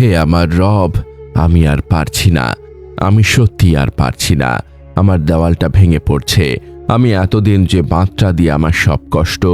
হে আমার রব, আমি আর পারছি না। আমি সত্যি আর পারছি না। আমার দেওয়ালটা ভেঙে পড়ছে। আমি এতদিন যে বাঁধটা দিয়ে আমার সব কষ্ট,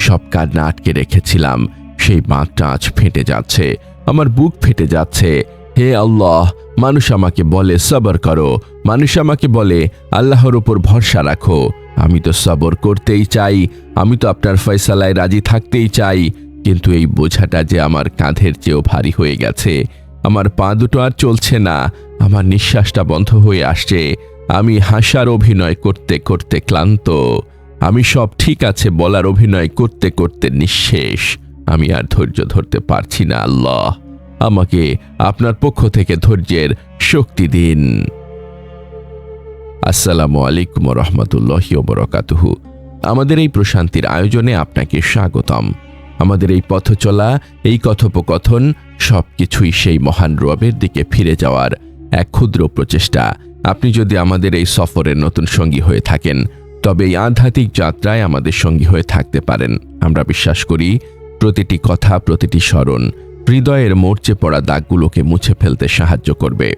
সব কান্না আটকে রেখেছিলাম, সেই বাঁধটা আজ ফেটে যাচ্ছে। আমার বুক ফেটে যাচ্ছে। হে আল্লাহ, মানুষ আমাকে বলে, সবর করো। মানুষ আমাকে বলে, আল্লাহর ওপর ভরসা রাখো। আমি তো সবর করতেই চাই। আমি তো আপনার ফয়সালায় রাজি থাকতেই চাই। কিন্তু এই বোঝাটা যে আমার কাঁধের চেয়েও ভারী হয়ে গেছে। আমার পা দুটো আর চলছে না। আমার নিঃশ্বাসটা বন্ধ হয়ে আসছে। আমি হাসার অভিনয় করতে করতে ক্লান্ত। আমি সব ঠিক আছে বলার অভিনয় করতে করতে নিঃশেষ। আমি আর ধৈর্য ধরতে পারছি না, আল্লাহ। আমাকে আপনার পক্ষ থেকে ধৈর্যের শক্তি দিন। আসসালামু আলাইকুম রহমতুল্লাহি বরকাতুহু। আমাদের এই প্রশান্তির আয়োজনে আপনাকে স্বাগতম। আমাদের এই পথ চলা, এই কথোপকথন সব কিছুই সেই মহান রবের দিকে ফিরে যাওয়ার এক ক্ষুদ্র প্রচেষ্টা। আপনি যদি আমাদের এই সফরের নতুন সঙ্গী হয়ে থাকেন, তবে এই আধ্যাত্মিক যাত্রায় আমাদের সঙ্গী হয়ে থাকতে পারেন। আমরা বিশ্বাস করি, প্রতিটি কথা, প্রতিটি স্মরণ হৃদয়ের মরচে পড়া দাগগুলোকে মুছে ফেলতে সাহায্য করবে।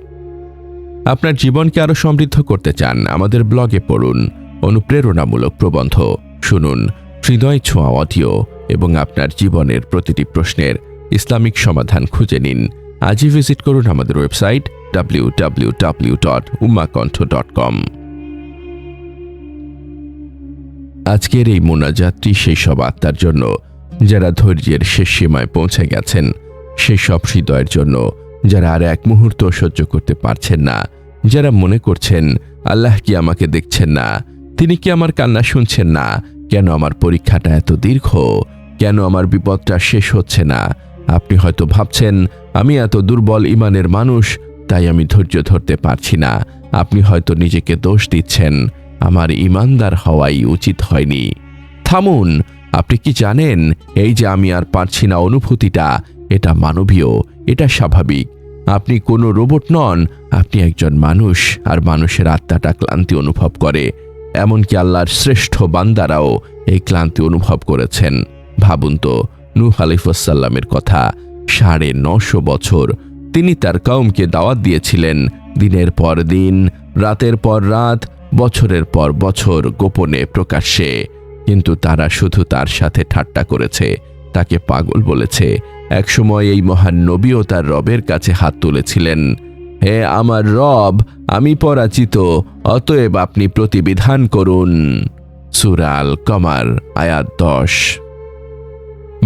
আপনার জীবনকে আরও সমৃদ্ধ করতে চান, আমাদের ব্লগে পড়ুন। অনুপ্রেরণামূলক প্রবন্ধ শুনুন। হৃদয় ছোঁয়া অডিও এবং আপনার জীবনের প্রতিটি প্রশ্নের ইসলামিক সমাধান খুঁজে নিন। আজই ভিজিট করুন আমাদের website W W W dot dot com আজকের এই মোনাজাতটি সেই সব আত্মার জন্য, যারা ধৈর্যের শেষ সীমায় পৌঁছে গেছেন সেই সব হৃদয়ের জন্য যারা আর এক মুহূর্ত সহ্য করতে পারছেন না, যারা মনে করছেন, আল্লাহ কি আমাকে দেখছেন না? তিনি কি আমার কান্না শুনছেন না? কেন আমার পরীক্ষাটা এত দীর্ঘ? কেন আমার বিপদটা শেষ হচ্ছে না? আপনি হয়তো ভাবছেন, আমি এত দুর্বল ইমানের মানুষ, তাই আমি ধৈর্য ধরতে পারছি না। আপনি হয়তো নিজেকে দোষ দিচ্ছেন। আমার ইমানদার হওয়াই উচিত হয়নি। থামুন, আপনি কি জানেন, এই যে আমি আর পারছি না অনুভূতিটা, এটা মানবীয়, এটা স্বাভাবিক। আপনি কোনো রোবট নন, আপনি একজন মানুষ, আর মানুষের আত্মাটা ক্লান্তি অনুভব করে। এমনকি আল্লাহর শ্রেষ্ঠ বান্দারাও এই ক্লান্তি অনুভব করেছেন। ভাবুন তো, নূহ আলিফাসাল্লামের কথা। সাড়ে নশো বছর তিনি তার কাউমকে দাওয়াত দিয়েছিলেন। দিনের পর দিন, রাতের পর রাত, বছরের পর বছর গোপনে প্রকাশ্যে। কিন্তু তারা শুধু তার সাথে ঠাট্টা করেছে, তাকে পাগল বলেছে। একসময় এই মহান নবীও তার রবের কাছে হাত তুলেছিলেন। হে আমার রব, আমি পরাজিত, অতএব আপনি প্রতিবিধান করুন। সুরাল কমার আয়াত দশ।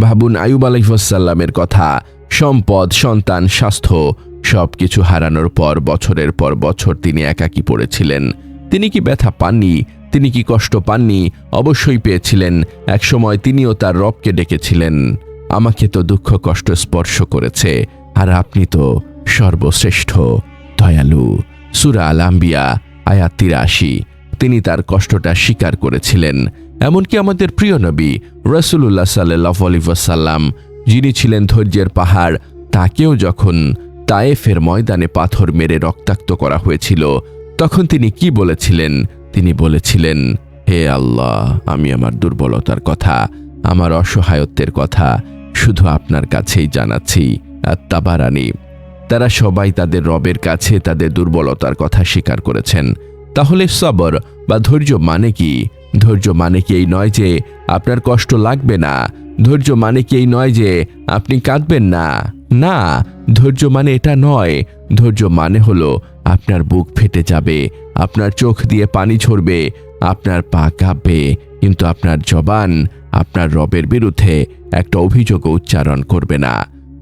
ভাবুন আয়ুব আলাইসাল্লামের কথা, সম্পদ, সন্তান, স্বাস্থ্য সব কিছু হারানোর পর, বছরের পর বছর তিনি একাকী পড়েছিলেন। তিনি কি ব্যথা পাননি? তিনি কি কষ্ট পাননি? অবশ্যই পেয়েছিলেন। একসময় তিনিও তার রবকে ডেকেছিলেন। আমাকে তো দুঃখ, কষ্ট স্পর্শ করেছে। আর আপনি তো সর্বশ্রেষ্ঠ, দয়ালু। সুরা আল আম্বিয়া আয়াত তিরাশি। তিনি তার কষ্টটা স্বীকার করেছিলেন। এমনকি আমাদের প্রিয় নবী রসুল্লাহ সাল্লাহ আলিবাসাল্লাম যিনি ছিলেন ধৈর্যের পাহাড়, তাকেও যখন তায়েফের ময়দানে পাথর মেরে রক্তাক্ত করা হয়েছিল, তখন তিনি কি বলেছিলেন? তিনি বলেছিলেন, হে আল্লাহ, আমি আমার দুর্বলতার কথা, আমার অসহায়ত্বের কথা শুধু আপনার কাছেই জানাচ্ছি আত্মাবারানি তারা সবাই তাদের রবের কাছে তাদের দুর্বলতার কথা স্বীকার করেছেন। তাহলে সবর বা ধৈর্য মানে কি? ধৈর্য মানে কি এই নয় যে আপনার কষ্ট লাগবে না? ধৈর্য মানে কি এই নয় যে আপনি কাঁদবেন না? না, ধৈর্য মানে এটা নয়। ধৈর্য মানে হলো আপনার বুক ফেটে যাবে, আপনার চোখ দিয়ে পানি ঝরবে, আপনার পা কাঁপবে, কিন্তু আপনার জবান আপনার রবের বিরুদ্ধে একটা অভিযোগ উচ্চারণ করবে না।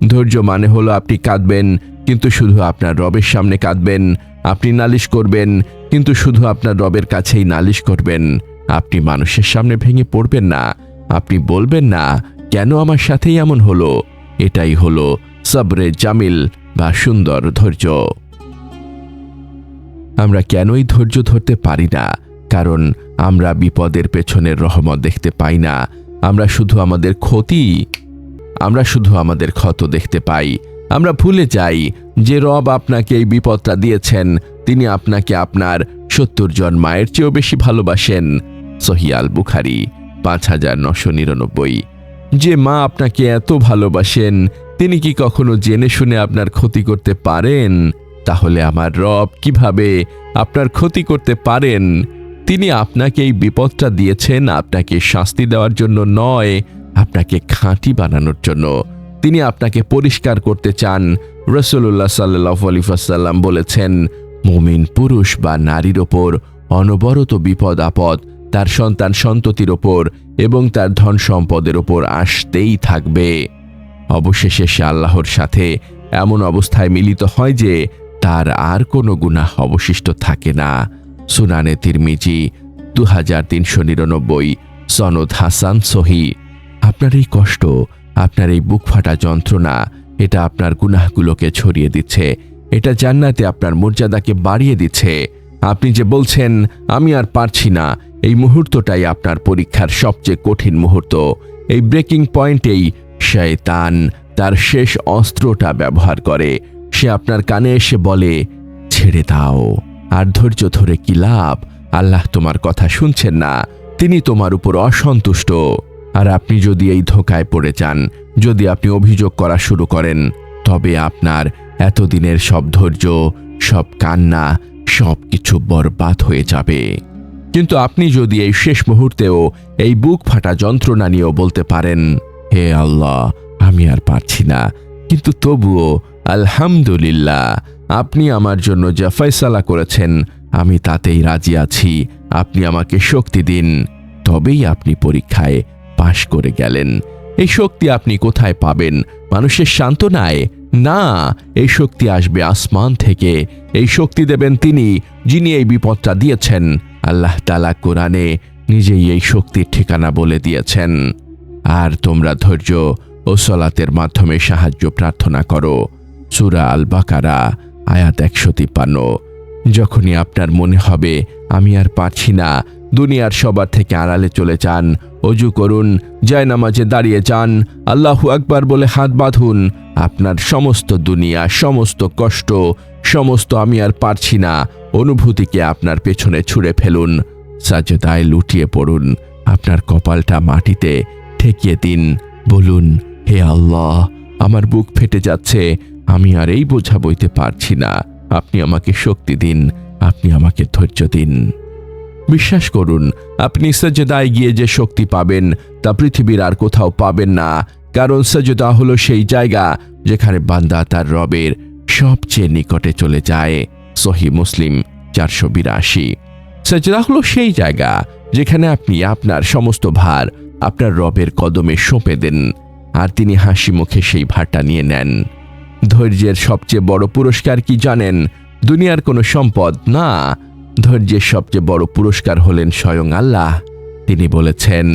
ধৈর্য মানে হলো আপনি কাঁদবেন, কিন্তু শুধু আপনার রবের সামনে কাঁদবেন, আপনি নালিশ করবেন কিন্তু শুধু আপনার রবের কাছেই নালিশ করবেন। আপনি মানুষের সামনে ভেঙে পড়বেন না। আপনি বলবেন না, কেন আমার সাথেই এমন হলো? এটাই হলো সবরে জামিল বা সুন্দর ধৈর্য। আমরা কেনই ধৈর্য ধরতে পারি না? কারণ আমরা বিপদের পেছনের রহমত দেখতে পাই না। আমরা শুধু আমাদের ক্ষতি, আমরা শুধু আমাদের ক্ষত দেখতে পাই। আমরা ভুলে যাই যে রব আপনাকে এই বিপদটা দিয়েছেন। তিনি আপনাকে আপনার সত্তর জন মায়ের চেয়েও বেশি ভালোবাসেন। সহিয়াল বুখারি, পাঁচ হাজার নশো নিরানব্বই। যে মা আপনাকে এত ভালোবাসেন, তিনি কি কখনো জেনে শুনে আপনার ক্ষতি করতে পারেন? তাহলে আমার রব কীভাবে আপনার ক্ষতি করতে পারেন? তিনি আপনাকে এই বিপদটা দিয়েছেন, আপনাকে শাস্তি দেওয়ার জন্য নয়, আপনাকে খাঁটি বানানোর জন্য। তিনি আপনাকে পরিষ্কার করতে চান। রসুল্লাহ সাল্লাহ আলিফাসাল্লাম বলেছেন, মুমিন পুরুষ বা নারীর ওপর অনবরত বিপদ, আপদ তার সন্তান সন্ততির ওপর এবং তার ধন সম্পদের ওপর আসতেই থাকবে। অবশেষে সে আল্লাহর সাথে এমন অবস্থায় মিলিত হয় যে তার আর কোনো গুনাহ অবশিষ্ট থাকে না। সুনানে তিরমিজি দু হাজার তিনশো নিরানব্বই, সনদ হাসান সহি। আপনার এই কষ্ট আপনার এই বুক ফাটা যন্ত্রণা, এটা আপনার গুনাহগুলোকে ছড়িয়ে দিচ্ছে। এটা জান্নাতে আপনার মর্যাদাকে বাড়িয়ে দিচ্ছে। আপনি যে বলছেন, আমি আর পারছি না, এই মুহূর্তটাই আপনার পরীক্ষার সবচেয়ে কঠিন মুহূর্ত। এই ব্রেকিং পয়েন্টেই শয়তান তার শেষ অস্ত্রটা ব্যবহার করে। সে আপনার কানে এসে বলে, ছেড়ে দাও। আর ধৈর্য ধরে কি লাভ? আল্লাহ তোমার কথা শুনছেন না। তিনি তোমার উপর অসন্তুষ্ট। আর আপনি যদি এই ধোকায় পড়ে যান, যদি আপনি অভিযোগ করা শুরু করেন, তবে আপনার এতদিনের সব ধৈর্য, সব কান্না, সব কিছু বরবাদ হয়ে যাবে। কিন্তু আপনি যদি এই শেষ মুহূর্তেও এই বুক ফাটা যন্ত্রণা নিয়েও বলতে পারেন, হে আল্লাহ, আমি আর পারছি না। কিন্তু তবুও, আলহামদুলিল্লাহ, আপনি আমার জন্য যা ফয়সালা করেছেন, আমি তাতেই রাজি আছি। আপনি আমাকে শক্তি দিন, তবেই আপনি পরীক্ষায় পাশ করে গেলেন। এই শক্তি আপনি কোথায় পাবেন? মানুষের সান্ত্বনায়? না, এই শক্তি আসবে আসমান থেকে। এই শক্তি দেবেন তিনি, যিনি এই বিপদটা দিয়েছেন। আল্লাহ তালা কোরআনে নিজেই এই শক্তির ঠিকানা বলে দিয়েছেন। আর তোমরা ধৈর্য ও সলাতের মাধ্যমে সাহায্য প্রার্থনা করো। সুরা আল বাকারা আয়াত একশো তিপ্পান্ন। যখনই আপনার মনে হবে, আমি আর পারছি না, দুনিয়ার সবার থেকে আড়ালে চলে যান অজু করুন জয় নামাজে দাঁড়িয়ে যান। আল্লাহু আকবার বলে, হাত বাঁধুন, আপনার সমস্ত দুনিয়া, সমস্ত কষ্ট, সমস্ত আমি আর পারছি না। অনুভূতিকে আপনার পেছনে ছুঁড়ে ফেলুন, সাজেদায় লুটিয়ে পড়ুন, আপনার কপালটা মাটিতে ঠেকিয়ে দিন। বলুন, হে আল্লাহ, আমার বুক ফেটে যাচ্ছে, আমি আর এই বোঝা বইতে পারছি না। আপনি আমাকে শক্তি দিন, আপনি আমাকে ধৈর্য দিন। বিশ্বাস করুন, আপনি সজদায় গিয়ে যে শক্তি পাবেন তা পৃথিবীর আর কোথাও পাবেন না। কারণ সজদা হলো সেই জায়গা যেখানে বান্দা তার রবের সবচেয়ে নিকটে চলে যায়। সহি মুসলিম চারশো বিরাশি। সজদা হলো সেই জায়গা যেখানে আপনি আপনার সমস্ত ভার আপনার রবের কদমে সঁপে দেন আর তিনি হাসি মুখে সেই ভারটা নিয়ে নেন। ধৈর্যের সবচেয়ে বড় পুরস্কার কি জানেন? দুনিয়ার কোনো সম্পদ না। ধৈর্যের সবচেয়ে বড় পুরস্কার হলেন স্বয়ং আল্লাহ। তিনি বলেছেন,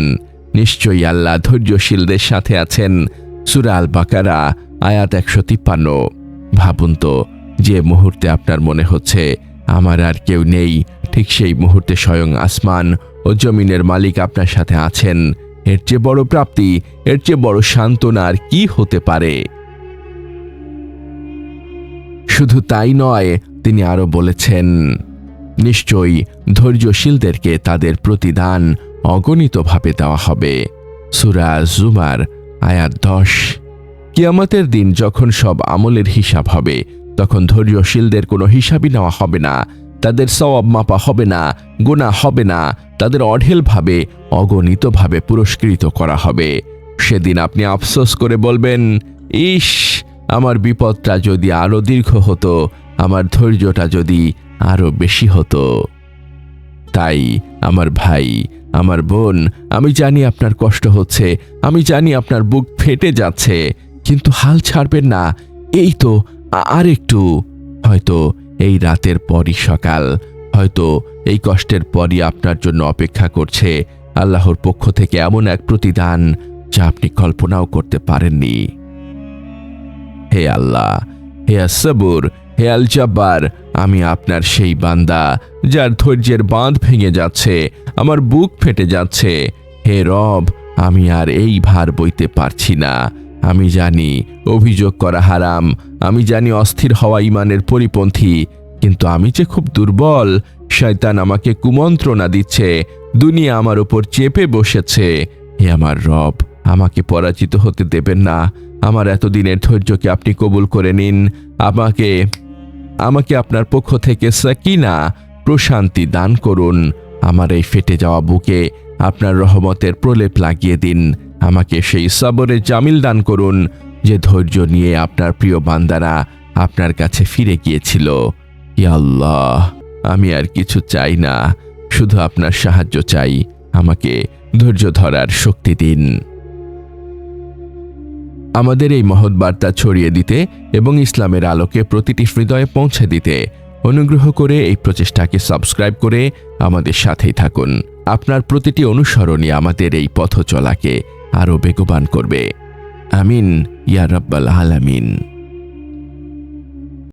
নিশ্চয়ই আল্লাহ ধৈর্যশীলদের সাথে আছেন। সুরা আল বাকারা আয়াত একশো তিপ্পান্ন। ভাবুন তো, যে মুহূর্তে আপনার মনে হচ্ছে, আমার আর কেউ নেই, ঠিক সেই মুহূর্তে স্বয়ং আসমান ও জমিনের মালিক আপনার সাথে আছেন। এর চেয়ে বড় প্রাপ্তি, এর চেয়ে বড় সান্ত্বনা আর কি হতে পারে? শুধু তাই নয়, তিনি আরও বলেছেন নিশ্চয়ই ধৈর্যশীলদেরকে তাদের প্রতিদান অগণিতভাবে দেওয়া হবে। সুরা জুমার আয়াত দশ। কিয়ামতের দিন যখন সব আমলের হিসাব হবে, তখন ধৈর্যশীলদের কোনো হিসাবই নেওয়া হবে না। তাদের সওয়াব মাপা হবে না গোনা হবে না, তাদের অঢেলভাবে, অগণিতভাবে পুরস্কৃত করা হবে। সেদিন আপনি আফসোস করে বলবেন ইস আমার বিপদটা যদি আরও দীর্ঘ হতো, আমার ধৈর্যটা যদি আরও বেশি হতো। তাই আমার ভাই, আমার বোন, আমি জানি আপনার কষ্ট হচ্ছে, আমি জানি আপনার বুক ফেটে যাচ্ছে, কিন্তু হাল ছাড়বেন না, এই তো আর একটু হয়তো এই রাতের পরই সকাল, হয়তো এই কষ্টের পরই আপনার জন্য অপেক্ষা করছে আল্লাহর পক্ষ থেকে এমন এক প্রতিদান যা আপনি কল্পনাও করতে পারেননি। হে আল্লাহ, হে সবুর হে আল জব্বার, আমি আপনার সেই বান্দা, যার ধৈর্যের বাঁধ ভেঙে যাচ্ছে, আমার বুক ফেটে যাচ্ছে। হে রব, আমি আর এই ভার বইতে পারছি না। আমি জানি অভিযোগ করা হারাম, আমি জানি অস্থির হওয়া ইমানের পরিপন্থী, কিন্তু আমি যে খুব দুর্বল, শয়তান আমাকে কুমন্ত্রণা দিচ্ছে, দুনিয়া আমার উপর চেপে বসেছে। হে আমার রব, আমাকে পরাজিত হতে দেবেন না। আমার এতদিনের ধৈর্যকে আপনি কবুল করে নিন। আমাকে আমাকে আপনার পক্ষ থেকে সাকিনা, প্রশান্তি দান করুন। আমার এই ফেটে যাওয়া বুকে আপনার রহমতের প্রলেপ লাগিয়ে দিন। আমাকে সেই সাবরে জামিল দান করুন, যে ধৈর্য নিয়ে আপনার প্রিয় বান্দারা আপনার কাছে ফিরে গিয়েছিল। আল্লাহ, আমি আর কিছু চাই না, শুধু আপনার সাহায্য চাই। আমাকে ধৈর্য ধরার শক্তি দিন। আমাদের এই মহৎ বার্তা ছড়িয়ে দিতে এবং ইসলামের আলোকে প্রতিটি হৃদয়ে পৌঁছে দিতে অনুগ্রহ করে এই প্রচেষ্টাকে সাবস্ক্রাইব করে আমাদের সাথেই থাকুন। আপনার প্রতিটি অনুসরণই আমাদের এই পথ চলাকে আরও বেগবান করবে। আমিন, ইয়া রব্বাল আলামিন।